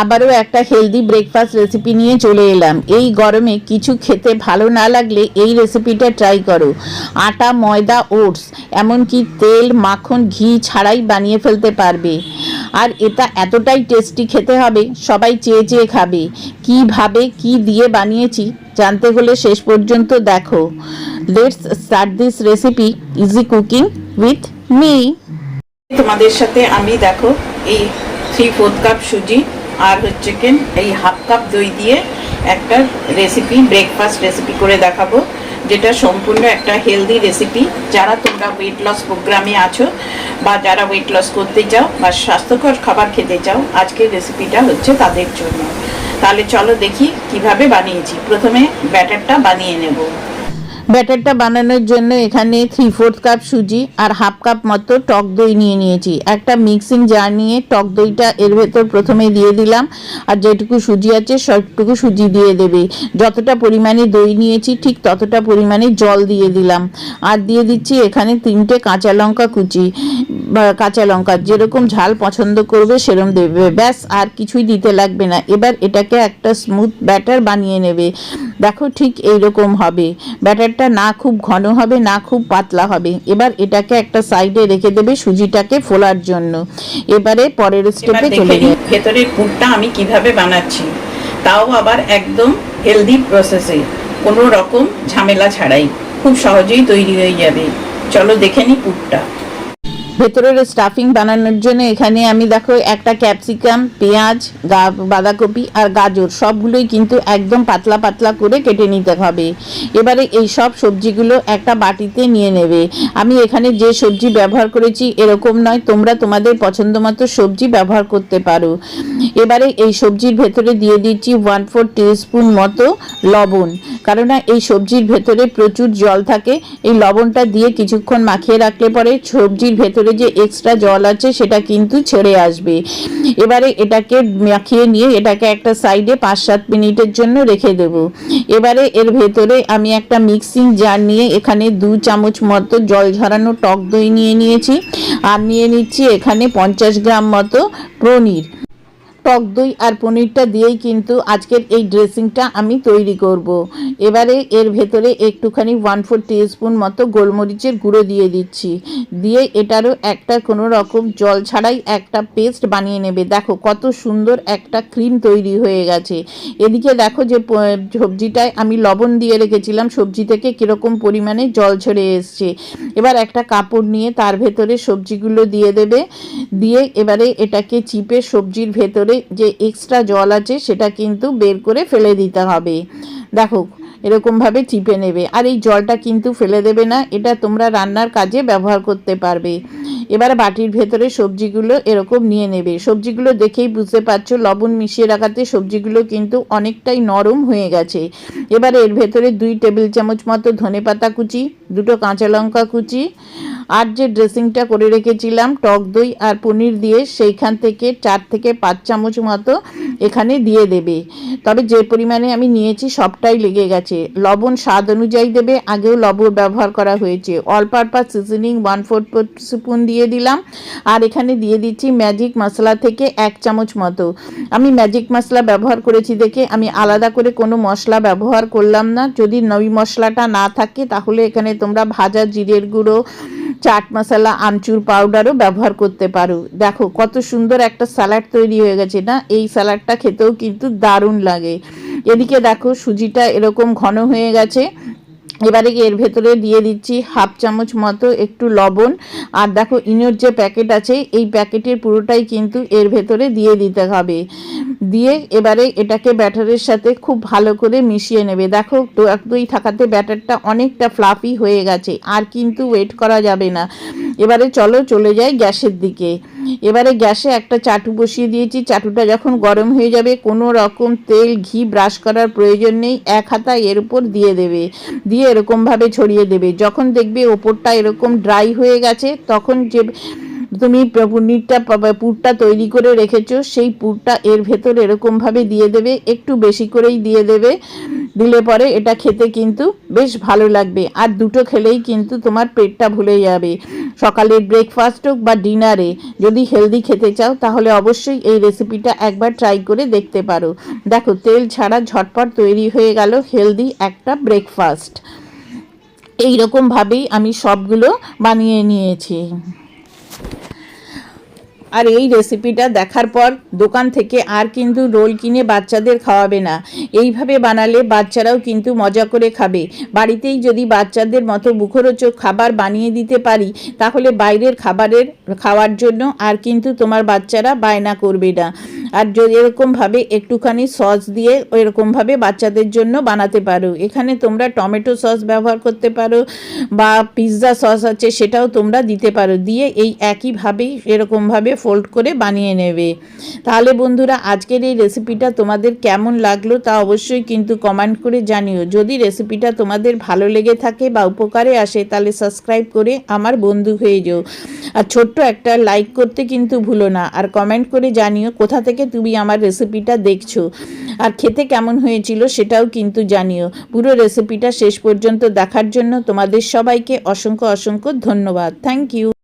আবারও একটা healthy breakfast recipe নিয়ে চলে এলাম। এই গরমে কিছু খেতে ভালো না লাগলে এই রেসিপিটা ট্রাই করো। আটা, ময়দা, ওটস, এমনকি তেল, মাখন, ঘি ছাড়াই বানিয়ে ফেলতে পারবে। আর এটা এতটাই টেস্টি খেতে হবে, সবাই চেয়ে চেয়ে খাবে। কীভাবে কি দিয়ে বানিয়েছি জানতে হলে শেষ পর্যন্ত দেখো। Let's start this recipe easy cooking with me তোমাদের সাথে আমি দেখো, এই থ্রি ফোর্থ কাপ সুজি আর হচ্ছে কেন এই হাফ কাপ দই দিয়ে একটা রেসিপি ব্রেকফাস্ট রেসিপি করে দেখাবো, যেটা সম্পূর্ণ একটা হেলদি রেসিপি যারা তোমরা ওয়েট লস প্রোগ্রামে আছো বা যারা ওয়েট লস করতে চাও বা স্বাস্থ্যকর খাবার খেতে চাও, আজকের রেসিপিটা হচ্ছে তাদের জন্য। তাহলে চলো দেখি কীভাবে বানিয়েছি। প্রথমে ব্যাটারটা বানিয়ে নেব। ব্যাটারটা বানানোর জন্য এখানে থ্রি ফোর্থ কাপ সুজি আর হাফ কাপ মতো টক দই নিয়ে নিয়েছি। একটা মিক্সিং জার নিয়ে টক দইটা এর ভেতর প্রথমে দিয়ে দিলাম আর যেটুকু সুজি আছে সবটুকু সুজি দিয়ে দেবে। যতটা পরিমাণে দই নিয়েছি ঠিক ততটা পরিমাণে জল দিয়ে দিলাম। আর দিয়ে দিচ্ছি এখানে তিনটে কাঁচা লঙ্কা কুচি। বা কাঁচা লঙ্কা যেরকম ঝাল পছন্দ করবে সেরকম দেবে। ব্যাস আর কিছুই দিতে লাগবে না। এবার এটাকে একটা স্মুথ ব্যাটার বানিয়ে নেবে। দেখো ঠিক এইরকম হবে। ব্যাটারটা না খুব ঘন হবে না খুব পাতলা হবে। এবার এটাকে একটা সাইডে রেখে দেবে সুজিটাকে ফোলার জন্য। এবারে পরের স্টেপে চলে যাই ভেতরের পুরটা আমি কীভাবে বানাচ্ছি। তাও আবার একদম হেলদি প্রসেসে কোনো রকম ঝামেলা ছাড়াই। খুব সহজেই তৈরি হয়ে যাবে। চলো দেখে নি পুরটা। ভেতরের স্টাফিং বানানোর জন্য এখানে আমি দেখো একটা ক্যাপসিকাম পেঁয়াজ বাঁধাকপি আর গাজর সবগুলোই কিন্তু একদম পাতলা পাতলা করে কেটে নিতে হবে। এবারে এই সব সবজিগুলো একটা বাটিতে নিয়ে নেবে। আমি এখানে যে সবজি ব্যবহার করেছি এরকম নয়, তোমরা তোমাদের পছন্দ মতো সবজি ব্যবহার করতে পারো। এবারে এই সবজির ভেতরে দিয়ে দিচ্ছি ওয়ান ফোর স্পুন মতো লবণ। কেননা এই সবজির ভেতরে প্রচুর জল থাকে, এই লবণটা দিয়ে কিছুক্ষণ মাখিয়ে রাখলে পরে সবজির ভেতরে যে এক্সট্রা জল আছে সেটা কিন্তু ছেড়ে আসবে। এবারে এটাকে মাখিয়ে নিয়ে এটাকে একটা সাইডে পাঁচ সাত মিনিটের জন্য রেখে দেব। এবারে এর ভেতরে আমি একটা মিক্সিং জার নিয়ে এখানে দু চামচ মতো জল ঝরানো টক দই নিয়ে নিয়েছি। আর নিয়ে নিচ্ছি এখানে পঞ্চাশ গ্রাম মতো পনির। টক দই আর পনিরটা দিয়েই কিন্তু আজকের এই ড্রেসিংটা আমি তৈরি করব। এবারে এর ভেতরে একটুখানি ওয়ান ফোর স্পুন মতো গোলমরিচের গুঁড়ো দিয়ে দিচ্ছি। দিয়ে এটারও একটা কোনো রকম জল ছাড়াই একটা পেস্ট বানিয়ে নেবে। দেখো কত সুন্দর একটা ক্রিম তৈরি হয়ে গেছে। এদিকে দেখো যে সবজিটায় আমি লবণ দিয়ে রেখেছিলাম। সবজি থেকে কীরকম পরিমাণে জল ছেড়ে এসছে। এবার একটা কাপড় নিয়ে তার ভেতরে সবজিগুলো দিয়ে দেবে। দিয়ে এবারে এটাকে চিপে সবজির ভেতরে যে এক্সট্রা জল আছে সেটা কিন্তু বের করে ফেলে দিতে হবে। দেখো, এরকমভাবে চিপে নেবে। আর এই জলটা কিন্তু ফেলে দেবে না, এটা তোমরা রান্নার কাজে ব্যবহার করতে পারবে। এবার বাটির ভেতরে সবজিগুলো এরকম নিয়ে নেবে। সবজিগুলো দেখেই বুঝতে পারছ, লবণ মিশিয়ে রাখাতে সবজিগুলো কিন্তু অনেকটাই নরম হয়ে গেছে। এবার এর ভেতরে দুই টেবিল চামচ মতো ধনে পাতা কুচি, দুটো কাঁচা লঙ্কা কুচি আর যে ড্রেসিংটা করে রেখেছিলাম, টক দই আর পনির দিয়ে সেইখান থেকে চার থেকে পাঁচ চামচ মতো এখানে দিয়ে দেবে। তবে যে পরিমাণে আমি নিয়েছি সবটাই লেগে গেছে। লবণ স্বাদ অনুযায়ী দেবে, আগেও লবণ ব্যবহার করা হয়েছে। All purpose seasoning one four spoon দিয়ে দিলাম। আর এখানে দিয়ে দিচ্ছি ম্যাজিক মশলা থেকে এক চামচ মতো। আমি ম্যাজিক মশলা ব্যবহার করেছি দেখে আমি আলাদা করে কোনো মশলা ব্যবহার করলাম না। যদি নই মশলাটা না থাকে, তাহলে এখানে তোমরা ভাজা জিরের গুঁড়ো চাট মশলা, আমচুর পাউডারও ব্যবহার করতে পারো। দেখো, কত সুন্দর একটা স্যালাড তৈরি হয়ে গেছে, না? এই স্যালাডটা খেতেও কিন্তু দারুণ লাগে। এদিকে দেখো, সুজিটা এরকম ঘন হয়ে গেছে। এবারে এর ভেতরে দিয়ে দিচ্ছি হাফ চামচ মতো একটু লবণ। আর দেখো, ইনোর যে প্যাকেট আছে, এই প্যাকেটের পুরোটাই কিন্তু এর ভেতরে দিয়ে দিতে হবে। দিয়ে এবারে এটাকে ব্যাটারের সাথে খুব ভালো করে মিশিয়ে নেবে। দেখো টক দই থাকাতে ব্যাটারটা অনেকটা ফ্লাফি হয়ে গেছে, আর কিন্তু ওয়েট করা যাবে না। এবারে চলো, চলে যাই গ্যাসের দিকে। এবারে গ্যাসে একটা চাটু বসিয়ে দিয়েছি। চাটুটা যখন গরম হয়ে যাবে, কোনো রকম তেল, ঘি ব্রাশ করার প্রয়োজন নেই। এক হাতা এর উপর দিয়ে দেবে। দিয়ে এরকমভাবে ছড়িয়ে দেবে। যখন দেখবে ওপরটা এরকম ড্রাই হয়ে গেছে তখন যে তুমি পনিরটা পুরটা তৈরি করে রেখেছো, সেই পুরটা এর ভেতর এরকমভাবে দিয়ে দেবে, একটু বেশি করেই দিয়ে দেবে, দিলে পরে এটা খেতে কিন্তু বেশ ভালো লাগবে। আর দুটো খেলেই কিন্তু তোমার পেটটা ভুলে যাবে। সকালের ব্রেকফাস্ট হোক বা ডিনারে যদি হেলদি খেতে চাও, তাহলে অবশ্যই এই রেসিপিটা একবার ট্রাই করে দেখতে পারো। দেখো, তেল ছাড়া ঝটপট তৈরি হয়ে গেল হেলদি একটা ব্রেকফাস্ট এই রকমভাবেই আমি সবগুলো বানিয়ে নিয়েছি। আর এই রেসিপিটা দেখার পর দোকান থেকে আর কিন্তু রোল কিনে বাচ্চাদের খাওয়াবে না। এইভাবে বানালে বাচ্চারাও কিন্তু মজা করে খাবে। বাড়িতেই যদি বাচ্চাদের মতো মুখরোচক খাবার বানিয়ে দিতে পারি, তাহলে বাইরের খাবারের খাওয়ার জন্য আর কিন্তু তোমার বাচ্চারা বায়না করবে না। আর যদি এরকমভাবে একটুখানি সস দিয়ে এরকমভাবে বাচ্চাদের জন্য বানাতে পারো, এখানে তোমরা টমেটো সস ব্যবহার করতে পারো বা পিৎজা সস আছে সেটাও তোমরা দিতে পারো, দিয়ে এই একইভাবেই এরকমভাবে ফোল্ড করে বানিয়ে নেবে। তাহলে বন্ধুরা, আজকের এই রেসিপিটা তোমাদের কেমন লাগল তা অবশ্যই কিন্তু কমেন্ট করে জানিও। যদি রেসিপিটা তোমাদের ভালো লেগে থাকে বা উপকারে আসে, তাহলে সাবস্ক্রাইব করে আমার বন্ধু হয়ে যেও। আর ছোট্ট একটা লাইক করতে কিন্তু ভুলো না। আর কমেন্ট করে জানিও কোথা থেকে তুমি আমার রেসিপিটা দেখছ। আর খেতে কেমন হয়েছিল সেটাও কিন্তু জানিও। পুরো রেসিপিটা শেষ পর্যন্ত দেখার জন্য তোমাদের সবাইকে অসংখ্য অসংখ্য ধন্যবাদ। Thank you